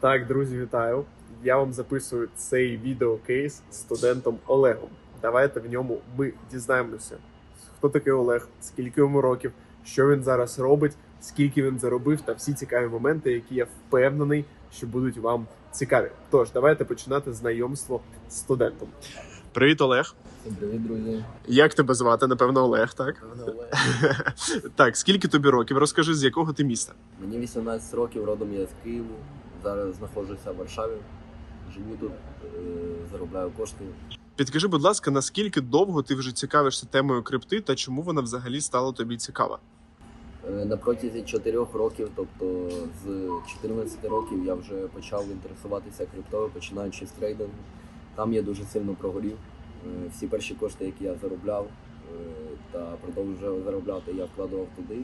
Так, друзі, вітаю. Я вам записую цей відеокейс з студентом Олегом. Давайте в ньому ми дізнаємося, хто такий Олег, скільки йому років, що він зараз робить, скільки він заробив, та всі цікаві моменти, які я впевнений, що будуть вам цікаві. Тож, давайте починати знайомство з студентом. Привіт, Олег. Привіт, друзі. Як тебе звати? Напевно, Олег, так? Мене Олег. так, скільки тобі років? Розкажи, з якого ти міста? Мені 18 років, родом я з Києву. Зараз знаходжуся в Варшаві. Живу тут, е, заробляю кошти. Підкажи, будь ласка, наскільки довго ти вже цікавишся темою крипти та чому вона взагалі стала тобі цікава? Е, На протязі 4 років, тобто з 14 років, я вже почав інтересуватися криптою, починаючи з трейдингу. Там я дуже сильно прогорів. Е, Всі перші кошти, які я заробляв та продовжував заробляти, я вкладував туди.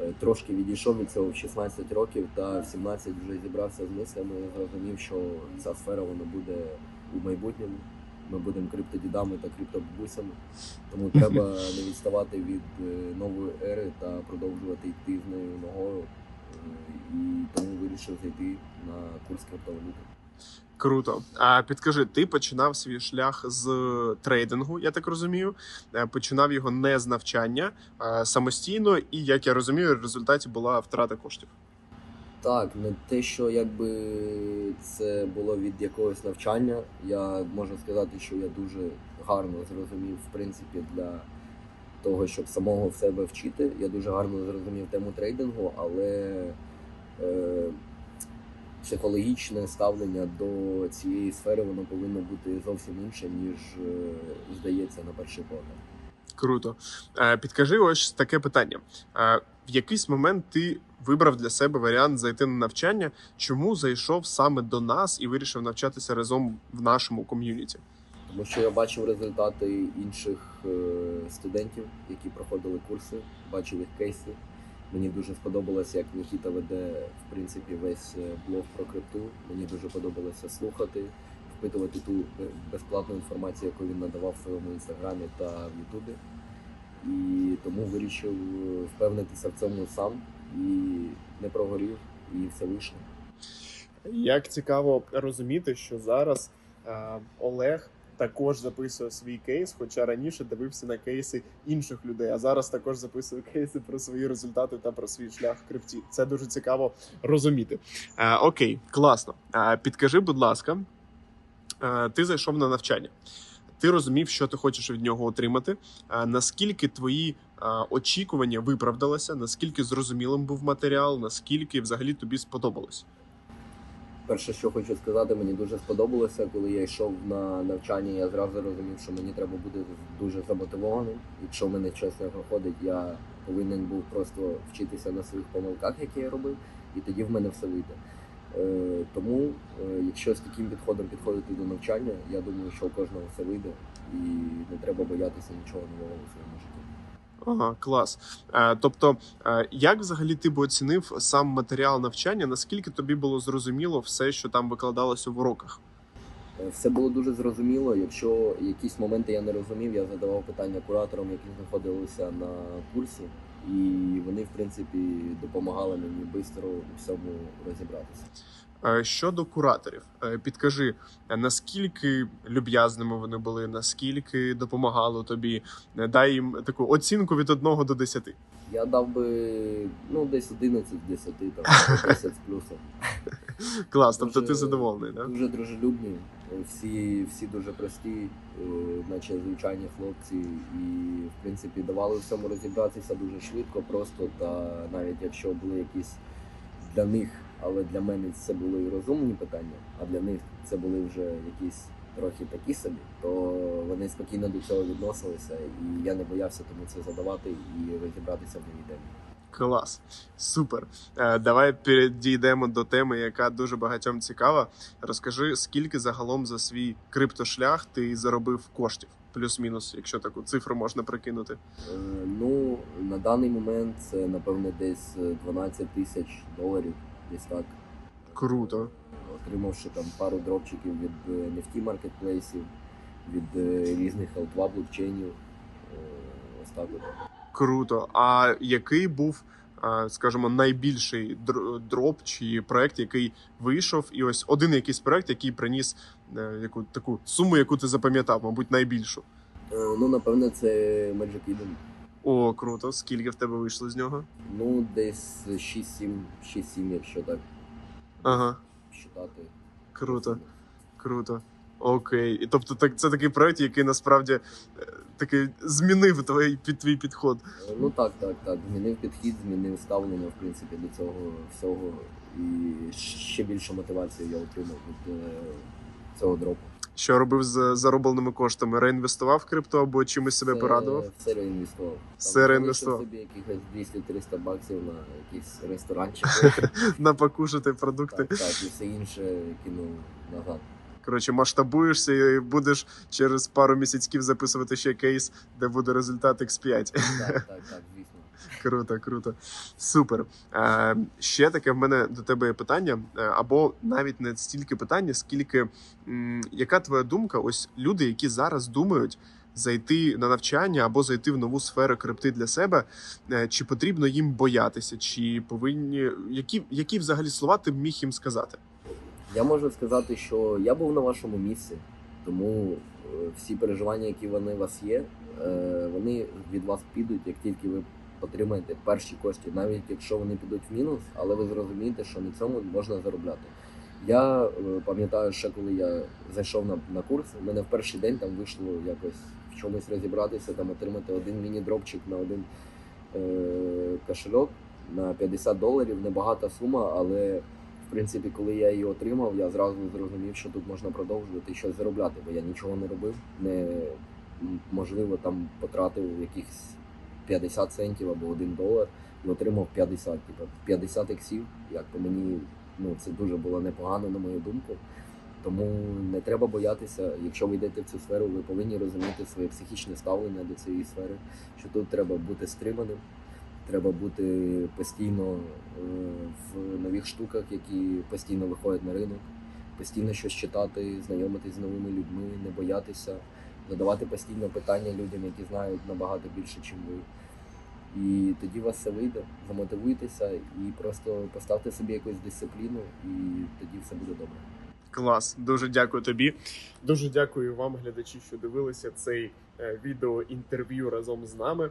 Е, Трошки відійшов від цього в 16 років, та в 17 вже зібрався з мислями і зрозумів, що ця сфера вона буде у майбутньому. Ми будемо криптодідами та криптобабусями. Тому треба не відставати від е, нової ери та продовжувати йти з нею ногою. Е, І тому вирішив зайти на курс криптовалюти. Круто. А підкажи, ти починав свій шлях з трейдингу, я так розумію. Е, Починав його не з навчання а самостійно, і як я розумію, в результаті була втрата коштів. Так, не те, що якби це було від якогось навчання. Я можу сказати, що я дуже гарно зрозумів, в принципі, для того, щоб самого в себе вчити. Я дуже гарно зрозумів тему трейдингу, але е, психологічне ставлення до цієї сфери воно повинно бути зовсім інше, ніж е, здається на перший погляд. Круто. Е, Підкажи ось таке питання. Е, В якийсь момент ти вибрав для себе варіант зайти на навчання. Чому зайшов саме до нас і вирішив навчатися разом в нашому ком'юніті? Тому що я бачив результати інших студентів, які проходили курси, бачив їх кейси. Мені дуже сподобалося, як Нікіта веде в принципі весь е, блог про крипту. Мені дуже подобалося слухати, впитувати ту е, безплатну інформацію, яку він надавав в своєму інстаграмі та в Ютубі. І тому вирішив е, впевнитися в цьому сам і не прогорів, і все вийшло. Як цікаво розуміти, що зараз Олег також записує свій кейс, хоча раніше дивився на кейси інших людей, а зараз також записує кейси про свої результати та про свій шлях в крипті. Це дуже цікаво розуміти. Е, окей, класно. Е, підкажи, будь ласка, е, ти зайшов на навчання. Ти розумів, що ти хочеш від нього отримати. Е, наскільки твої е, очікування виправдалися? Наскільки зрозумілим був матеріал? Наскільки взагалі тобі сподобалось? Перше, що хочу сказати, мені дуже сподобалося, коли я йшов на навчання, я зразу розумів, що мені треба бути дуже замотивованим. Якщо в мене щось не проходить, я повинен був просто вчитися на своїх помилках, які я робив, і тоді в мене все вийде. Е, тому, е, якщо з таким підходом підходити до навчання, я думаю, що у кожного все вийде, і не треба боятися нічого нового у своєму житті. Ага, клас. Е, тобто, е, як взагалі ти б оцінив сам матеріал навчання? Наскільки тобі було зрозуміло все, що там викладалося в уроках? Е, Все було дуже зрозуміло. Якщо якісь моменти я не розумів, я задавав питання кураторам, які знаходилися на курсі, і вони, в принципі, допомагали мені швидко у всьому розібратися. Е, Щодо кураторів, е, підкажи, е, наскільки люб'язними вони були, наскільки допомагали тобі? Дай їм таку оцінку від 1 до 10. Я дав би ну десь 11 з 10, там 10 з плюсом. Клас, тобто ти задоволений, так? Дуже дружелюбні, всі, всі дуже прості, наче звичайні хлопці, і в принципі давали всьому розібратися дуже швидко, просто та навіть якщо були якісь для них, але для мене це були і розумні питання, а для них це були вже якісь трохи такі собі, то вони спокійно до цього відносилися, і я не боявся тому це задавати і розібратися в новій темі. Клас, супер. Е, Давай перейдемо до теми, яка дуже багатьом цікава. Розкажи, скільки загалом за свій криптошлях ти заробив коштів, плюс-мінус, якщо таку цифру можна прикинути. Е, Ну, на даний момент це напевно десь е, 12 тисяч доларів, десь так. Круто. Отримавши там пару дропчиків від е, NFT маркетплейсів, від е, різних L2 блокчейнів. Е, Ось так. Круто. А який був скажімо, найбільший др- дроп чи проект, який вийшов, і ось один якийсь проект, який приніс е, яку таку суму, яку ти запам'ятав, мабуть, найбільшу. Е, Ну, напевне, це Magic Eden. О, круто! Скільки в тебе вийшло з нього? Ну, десь 6-7, 6-7, якщо так Ага, считати. круто, круто. Окей. І тобто, так це такий проект, який насправді е, такий змінив твій, під твій підход. Ну так, так, так. Змінив підхід, змінив ставлення, в принципі, до цього всього. І ще більше мотивації я отримав від е, цього дропу. Що робив з заробленими коштами? Реінвестував в крипту або чимось себе Це порадував? Все реінвестував. Все реінвестував. собі якихось 200-300 баксів на якийсь ресторанчик. На покушати продукти. так, так, і все інше кинув назад. Коротше, масштабуєшся і будеш через пару місяців записувати ще кейс, де буде результат X5. Так, так, так, звісно. Круто, круто. Супер. Е, ще таке в мене до тебе є питання, е, або навіть не стільки питання, скільки м, яка твоя думка? Ось люди, які зараз думають зайти на навчання або зайти в нову сферу крипти для себе, е, чи потрібно їм боятися, чи повинні які, які взагалі слова ти б міг їм сказати? Я можу сказати, що я був на вашому місці, тому е, всі переживання, які вони у вас є, е, вони від вас підуть, як тільки ви отримаєте перші кошти, навіть якщо вони підуть в мінус, але ви зрозумієте, що на цьому можна заробляти. Я е, пам'ятаю, ще коли я зайшов на, на курс, у мене в перший день там вийшло якось в чомусь розібратися, там отримати один міні-дропчик на один е, кошельок на 50 доларів. Небагата сума, але в принципі, коли я її отримав, я зразу зрозумів, що тут можна продовжувати щось заробляти, бо я нічого не робив. Не можливо там потратив якихось 50 центів або 1 долар і отримав 50. Типу 50 іксів, як по мені, ну це дуже було непогано, на мою думку. Тому не треба боятися, якщо ви йдете в цю сферу, ви повинні розуміти своє психічне ставлення до цієї сфери, що тут треба бути стриманим, треба бути постійно е, в нових штуках, які постійно виходять на ринок, постійно щось читати, знайомитись з новими людьми, не боятися, задавати постійно питання людям, які знають набагато більше, ніж ви. І тоді у вас все вийде, замотивуйтеся і просто поставте собі якусь дисципліну, і тоді все буде добре. Клас, дуже дякую тобі. Дуже дякую вам, глядачі, що дивилися цей е, відео інтерв'ю разом з нами.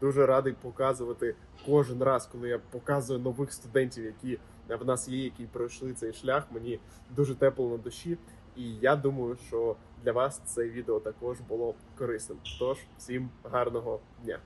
Дуже радий показувати кожен раз, коли я показую нових студентів, які в нас є, які пройшли цей шлях. Мені дуже тепло на душі, і я думаю, що для вас це відео також було корисним. Тож всім гарного дня.